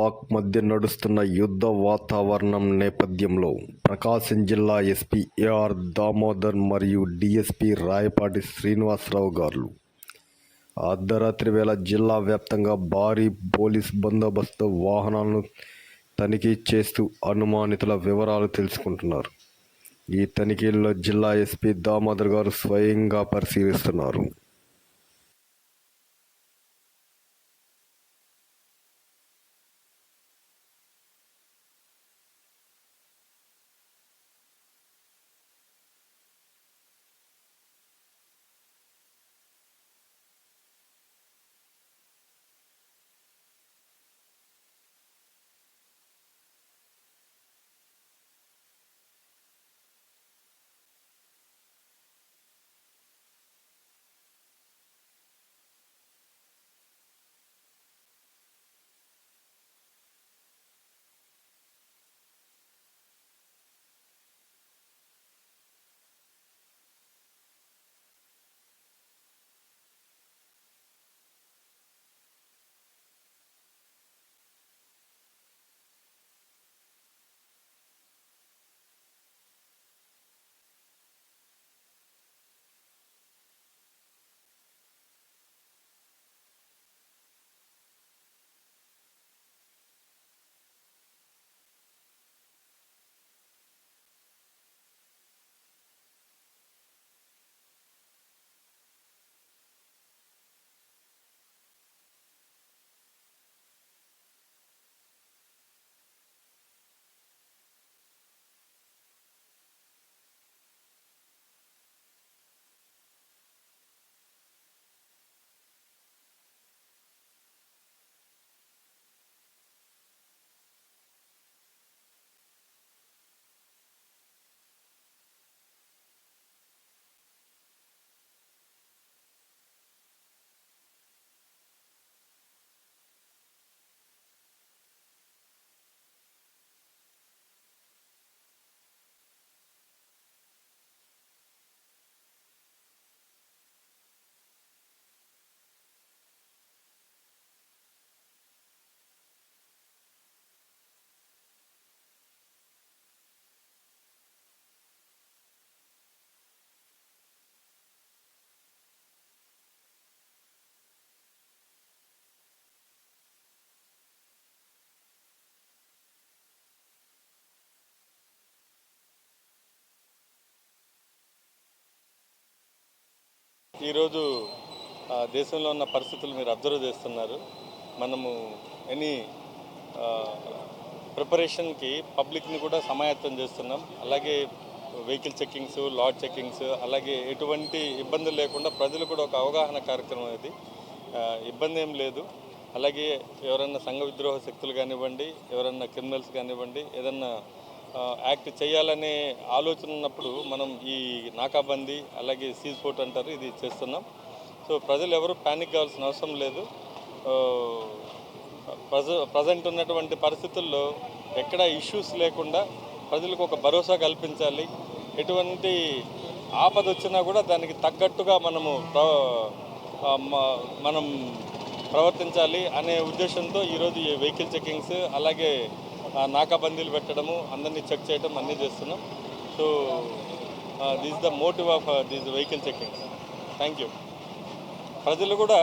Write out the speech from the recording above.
పాక్ మధ్య నడుస్తున్న యుద్ధ వాతావరణం నేపథ్యంలో ప్రకాశం జిల్లా ఎస్పీ ఏఆర్ దామోదర్ మరియు డీఎస్పీ రాయపాటి శ్రీనివాసరావు గారు. అర్ధరాత్రి వేళ జిల్లా వ్యాప్తంగా భారీ పోలీస్ బందోబస్తు వాహనాలను తనిఖీ చేస్తూ అనుమానితుల వివరాలు తెలుసుకుంటున్నారు. ఈ తనిఖీల్లో జిల్లా ఎస్పీ దామోదర్ గారు స్వయంగా పరిశీలిస్తున్నారు. ఈరోజు దేశంలో ఉన్న పరిస్థితులు మీరు అబ్జర్వ్ చేస్తున్నారు. మనము ఎనీ ప్రిపరేషన్కి పబ్లిక్ని కూడా సమాయత్తం చేస్తున్నాం. అలాగే వెహికల్ చెక్కింగ్స్ లాడ్ చెక్కింగ్స్ అలాగే ఎటువంటి ఇబ్బందులు లేకుండా ప్రజలు కూడా ఒక అవగాహన కార్యక్రమం ఇది ఇబ్బంది ఏం లేదు. అలాగే ఎవరన్నా సంఘ విద్రోహ శక్తులు కానివ్వండి ఎవరన్నా క్రిమినల్స్ కానివ్వండి ఏదన్నా యాక్ట్ చేయాలనే ఆలోచన ఉన్నప్పుడు మనం ఈ నాకాబందీ అలాగే సీజ్ ఫోర్ట్ అంటారు ఇది చేస్తున్నాం. సో ప్రజలు ఎవరు ప్యానిక్ కావాల్సిన అవసరం లేదు. ప్రజ ప్రజెంట్ ఉన్నటువంటి పరిస్థితుల్లో ఎక్కడ ఇష్యూస్ లేకుండా ప్రజలకు ఒక భరోసా కల్పించాలి. ఎటువంటి ఆపద వచ్చినా కూడా దానికి తగ్గట్టుగా మనము ప్ర- మ- మనం ప్రవర్తించాలి అనే ఉద్దేశంతో ఈరోజు ఈ వెహికల్ చెకింగ్స్ అలాగే నాకాబందీలు పెట్టడము అందరినీ చెక్ చేయడం అన్నీ చేస్తున్నాం. So this the motive of this vehicle checkings thank you ప్రజలు కూడా